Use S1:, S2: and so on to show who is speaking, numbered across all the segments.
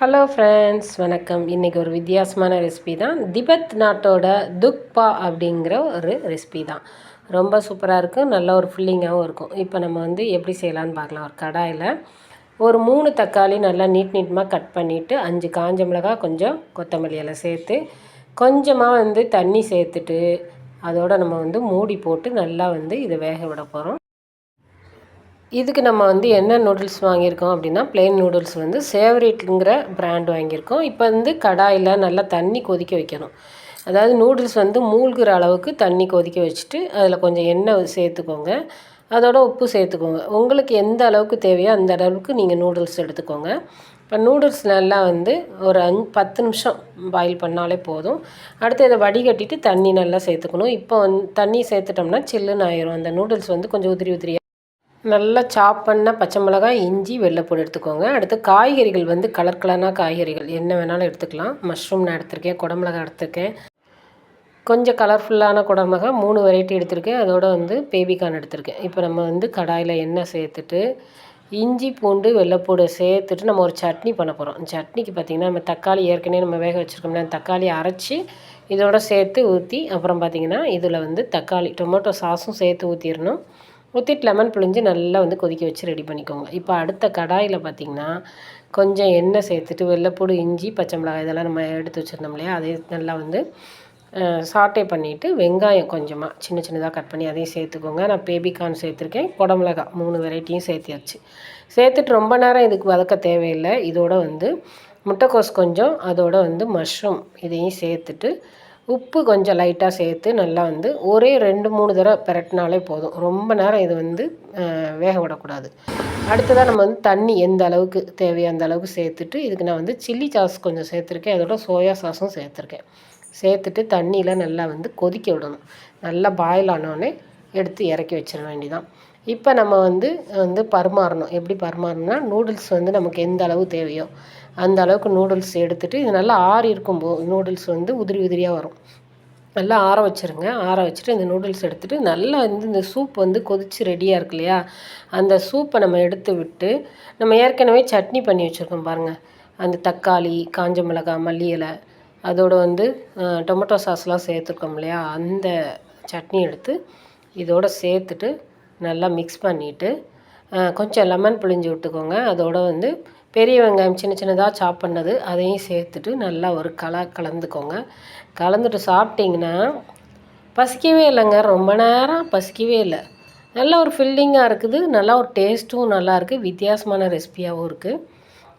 S1: Hello friends வணக்கம். இன்றைக்கி ஒரு வித்தியாசமான ரெசிபி தான். திபெத் நாட்டோட துக்பா அப்படிங்கிற ஒரு ரெசிபி தான். ரொம்ப சூப்பராக இருக்கும் நல்ல ஒரு ஃபில்லிங்காகவும் இருக்கும். இப்போ நம்ம வந்து எப்படி செய்யலான்னு பார்க்கலாம். ஒரு கடாயில் ஒரு மூணு தக்காளி நல்லா நீட் நீட்டமாக கட் பண்ணிவிட்டு அஞ்சு காஞ்ச மிளகா கொஞ்சம் கொத்தமல்லி எல்லாம் சேர்த்து கொஞ்சமாக வந்து தண்ணி சேர்த்துட்டு அதோடு நம்ம வந்து மூடி போட்டு நல்லா வந்து இதை வேக விட போகிறோம் இதுக்கு நம்ம வந்து என்ன நூடுல்ஸ் வாங்கியிருக்கோம் அப்படின்னா பிளெயின் நூடுல்ஸ் வந்து சேவரேட்டுங்கிற பிராண்ட் வாங்கியிருக்கோம். இப்போ வந்து கடாயில் நல்லா தண்ணி கொதிக்க வைக்கணும். அதாவது நூடுல்ஸ் வந்து மூழ்கிற அளவுக்கு தண்ணி கொதிக்க வச்சுட்டு அதில் கொஞ்சம் எண்ணெய் சேர்த்துக்கோங்க. அதோட உப்பு சேர்த்துக்கோங்க. உங்களுக்கு எந்த அளவுக்கு தேவையோ அந்த அளவுக்கு நீங்கள் நூடுல்ஸ் எடுத்துக்கோங்க. இப்போ நூடுல்ஸ் நல்லா வந்து ஒரு அஞ்சு பத்து நிமிஷம் பாயில் பண்ணாலே போதும். அடுத்து இதை வடிகட்டிட்டு தண்ணி நல்லா சேர்த்துக்கணும். இப்போ வந்து தண்ணி சேர்த்துட்டோம்னா சில்லுன்னு ஆயிரும். அந்த நூடுல்ஸ் வந்து கொஞ்சம் உதிரி உதிரியாக நல்லா சாப் பண்ண பச்சை மிளகாய் இஞ்சி வெள்ளைப்பூடு எடுத்துக்கோங்க. அடுத்து காய்கறிகள் வந்து கலர் கலரான காய்கறிகள். என்ன வேணாலும் எடுத்துக்கலாம். மஷ்ரூம் நான் எடுத்திருக்கேன் குடமிளகாய் எடுத்திருக்கேன். கொஞ்சம் கலர்ஃபுல்லான குடமிளகாய் மூணு வெரைட்டி எடுத்திருக்கேன். அதோட வந்து பேபிகார்ன் எடுத்திருக்கேன். இப்போ நம்ம வந்து கடாயில் எண்ணெய் சேர்த்துட்டு இஞ்சி பூண்டு வெள்ளைப்பூடு சேர்த்துட்டு நம்ம ஒரு சட்னி பண்ண போகிறோம் சட்னிக்கு பார்த்திங்கன்னா நம்ம தக்காளி ஏற்கனவே நம்ம வேக வச்சுருக்கோம்னா தக்காளி அரைச்சி இதோட சேர்த்து ஊற்றி அப்புறம் பார்த்திங்கன்னா இதில் வந்து தக்காளி டொமேட்டோ சாஸும் சேர்த்து ஊற்றிடணும் ஊற்றிட்டு லெமன் புழிஞ்சு நல்லா வந்து கொதிக்க வச்சு ரெடி பண்ணிக்கோங்க. இப்போ அடுத்த கடாயில் பார்த்திங்கன்னா கொஞ்சம் எண்ணெய் சேர்த்துட்டு வெள்ளைப்பூடு இஞ்சி பச்சை மிளகாய் இதெல்லாம் நம்ம எடுத்து வச்சுருந்தோம் இல்லையா? அதே நல்லா வந்து சாட்டே பண்ணிவிட்டு வெங்காயம் கொஞ்சமாக சின்ன சின்னதாக கட் பண்ணி அதையும் சேர்த்துக்கோங்க. நான் பேபிகார்ன் சேர்த்துருக்கேன். குடமிளகா மூணு வெரைட்டியும் சேர்த்தியாச்சு. சேர்த்துட்டு ரொம்ப நேரம் இதுக்கு வதக்க தேவையில்லை. இதோட வந்து முட்டைக்கோஸ் கொஞ்சம் அதோட வந்து மஷ்ரூம் இதையும் சேர்த்துட்டு உப்பு கொஞ்சம் லைட்டாக சேர்த்து நல்லா வந்து ஒரே ரெண்டு மூணு தடவை பிரட்டினாலே போதும். ரொம்ப நேரம் இது வந்து வேக விடக்கூடாது. அடுத்ததாக நம்ம வந்து தண்ணி எந்த அளவுக்கு தேவையோ அந்த அளவுக்கு சேர்த்துட்டு இதுக்கு நான் வந்து சில்லி சாஸ் கொஞ்சம் சேர்த்துருக்கேன். அதோட சோயா சாஸும் சேர்த்துருக்கேன். சேர்த்துட்டு தண்ணியில் நல்லா வந்து கொதிக்க விடணும். நல்லா பாயில் ஆனோடனே எடுத்து இறக்கி வச்சிட வேண்டிதான் இப்போ நம்ம வந்து வந்து பரிமாறணும். எப்படி பரிமாறணும்னா நூடுல்ஸ் வந்து நமக்கு எந்த அளவு தேவையோ அந்த அளவுக்கு நூடுல்ஸ் எடுத்துகிட்டு இது நல்லா ஆறி இருக்கும்போது நூடுல்ஸ் வந்து உதிரி உதிரியாக வரும். நல்லா ஆற வச்சுருங்க. ஆற வச்சுட்டு இந்த நூடுல்ஸ் எடுத்துகிட்டு நல்லா வந்து இந்த சூப் வந்து கொதித்து ரெடியாக இருக்கு இல்லையா? அந்த சூப்பை நம்ம எடுத்து விட்டு நம்ம ஏற்கனவே சட்னி பண்ணி வச்சுருக்கோம் பாருங்கள் அந்த தக்காளி காஞ்ச மிளகாய் மல்லி இலை அதோடு வந்து டொமேட்டோ சாஸ்லாம் சேர்த்துருக்கோம் இல்லையா? அந்த சட்னி எடுத்து இதோடு சேர்த்துட்டு நல்லா மிக்ஸ் பண்ணிவிட்டு கொஞ்சம் லெமன் பிழிஞ்சு விட்டுக்கோங்க. அதோடு வந்து பெரிய வெங்காயம் சின்ன சின்னதாக சாப் பண்ணது அதையும் சேர்த்துட்டு நல்லா ஒரு கலா கலந்துக்கோங்க. கலந்துட்டு சாப்பிட்டிங்கன்னா பசிக்கவே இல்லைங்க. ரொம்ப நேரம் பசிக்கவே இல்லை. நல்ல ஒரு ஃபில்லிங்காக இருக்குது. நல்லா ஒரு டேஸ்ட்டும் நல்லாயிருக்கு வித்தியாசமான ரெசிபியாகவும் இருக்குது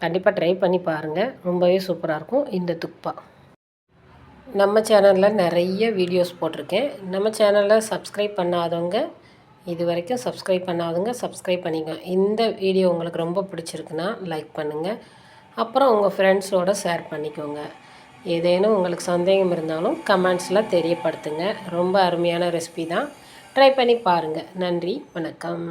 S1: கண்டிப்பாக ட்ரை பண்ணி பாருங்கள் ரொம்பவே சூப்பராக இருக்கும். இந்த துப்பா. நம்ம சேனலில் நிறைய வீடியோஸ் போட்டிருக்கேன். நம்ம சேனலில் சப்ஸ்கிரைப் பண்ணாதவங்க இது வரைக்கும் சப்ஸ்கிரைப் பண்ணாதுங்க சப்ஸ்கிரைப் பண்ணிங்க. இந்த வீடியோ உங்களுக்கு ரொம்ப பிடிச்சிருக்குன்னா லைக் பண்ணுங்கள் அப்புறம் உங்கள் ஃப்ரெண்ட்ஸோடு ஷேர் பண்ணிக்கோங்க. ஏதேனும் உங்களுக்கு சந்தேகம் இருந்தாலும் கமெண்ட்ஸில் தெரியப்படுத்துங்க. ரொம்ப அருமையான ரெசிபி தான். ட்ரை பண்ணி பாருங்கள் நன்றி. வணக்கம்.